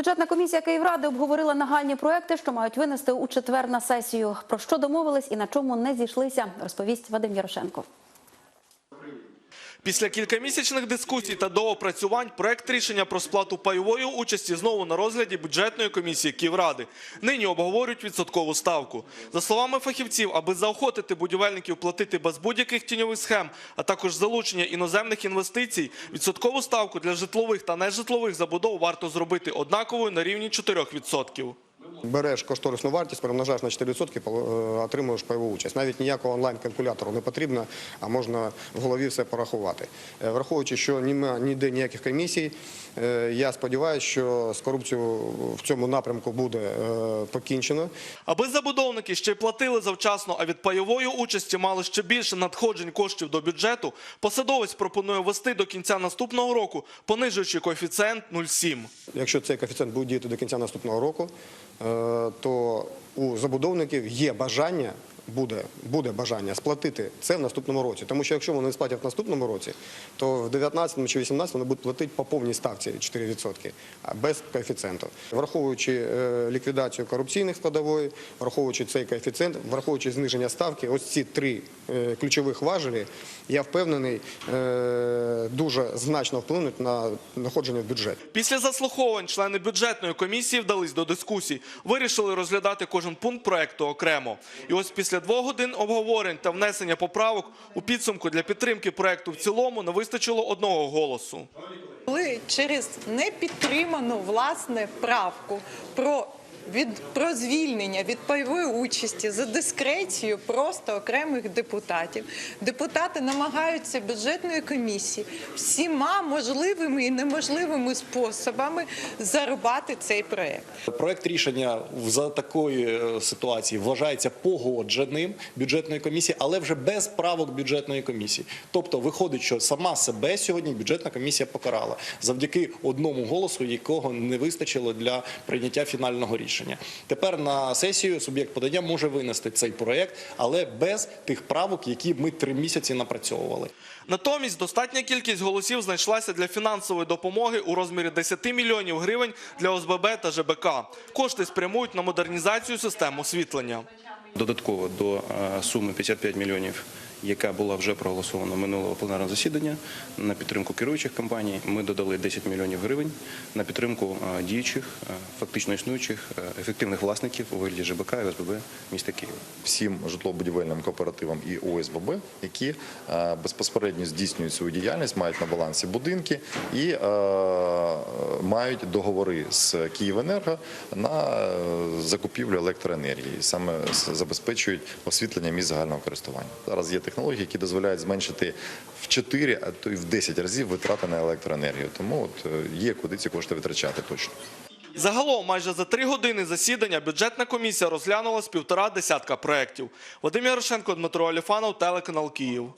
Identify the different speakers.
Speaker 1: Бюджетна комісія Київради обговорила нагальні проекти, що мають винести у четвер на сесію. Про що домовились і на чому не зійшлися, розповість Вадим Ярошенко.
Speaker 2: Після кількамісячних дискусій та доопрацювань проект рішення про сплату пайової участі знову на розгляді бюджетної комісії Київради. Нині обговорюють відсоткову ставку. За словами фахівців, аби заохотити будівельників платити без будь-яких тіньових схем, а також залучення іноземних інвестицій, відсоткову ставку для житлових та нежитлових забудов варто зробити однаковою на рівні 4%.
Speaker 3: Береш кошторисну вартість, перемножаєш на 4%, е, отримуєш пайову участь. Навіть ніякого онлайн-калькулятору не потрібно, а можна в голові все порахувати. Е, Враховуючи, що нема ніде ніяких комісій, е, я сподіваюся, що з корупцією в цьому напрямку буде покінчено.
Speaker 2: Аби забудовники ще й платили завчасно, а від пайової участі мали ще більше надходжень коштів до бюджету, посадовець пропонує ввести до кінця наступного року, понижуючи коефіцієнт 0,7.
Speaker 3: Якщо цей коефіцієнт буде діяти до кінця наступного року, то у забудовників є бажання. Буде, буде бажання сплатити це в наступному році. Тому що якщо вони не сплатять в наступному році, то в 19 чи 18 вони будуть платити по повній ставці 4%, а без коефіцієнту. Враховуючи е, ліквідацію корупційних складової, враховуючи цей коефіцієнт, враховуючи зниження ставки, ось ці три е, ключових важелі, я впевнений, е, дуже значно вплинуть на находження в бюджеті.
Speaker 2: Після заслуховувань члени бюджетної комісії вдались до дискусій. Вирішили розглядати кожен пункт проекту окремо. І ось після двох годин обговорень та внесення поправок у підсумку для підтримки проекту в цілому не вистачило одного голосу.
Speaker 4: Через непідтриману власне правку про від про звільнення від пайової участі за дискрецією просто окремих депутатів. Депутати намагаються бюджетної комісії всіма можливими і неможливими способами зарубати цей проект.
Speaker 5: Проект рішення за такої е, ситуації вважається погодженим бюджетної комісії, але вже без правок бюджетної комісії. Тобто виходить, що сама себе сьогодні бюджетна комісія покарала завдяки одному голосу, якого не вистачило для прийняття фінального рішення. Тепер на сесію суб'єкт подання може винести цей проект, але без тих правок, які ми три місяці напрацьовували.
Speaker 2: Натомість достатня кількість голосів знайшлася для фінансової допомоги у розмірі 10 мільйонів гривень для ОСББ та ЖБК. Кошти спрямують на модернізацію систем освітлення.
Speaker 6: Додатково до е, суми 55 мільйонів, яка була вже проголосована минулого пленарного засідання на підтримку керуючих компаній, ми додали 10 мільйонів гривень на підтримку е, діючих, е, фактично існуючих е, ефективних власників у вигляді ЖБК і ОСББ міста Києва.
Speaker 7: всім житлово-будівельним кооперативам і ОСББ, які безпосередньо здійснюють свою діяльність, мають на балансі будинки і мають договори з Київенерго на е, закупівлю електроенергії, саме забезпечують освітлення місць загального користування. Зараз є технології, які дозволяють зменшити в 4, а то й в 10 разів витрати на електроенергію. Тому от е, є куди ці кошти витрачати точно.
Speaker 2: Загалом, майже за три години засідання бюджетна комісія розглянула з півтора десятка проєктів. Вадим Ярошенко, Дмитро Оліфанов, телеканал Київ.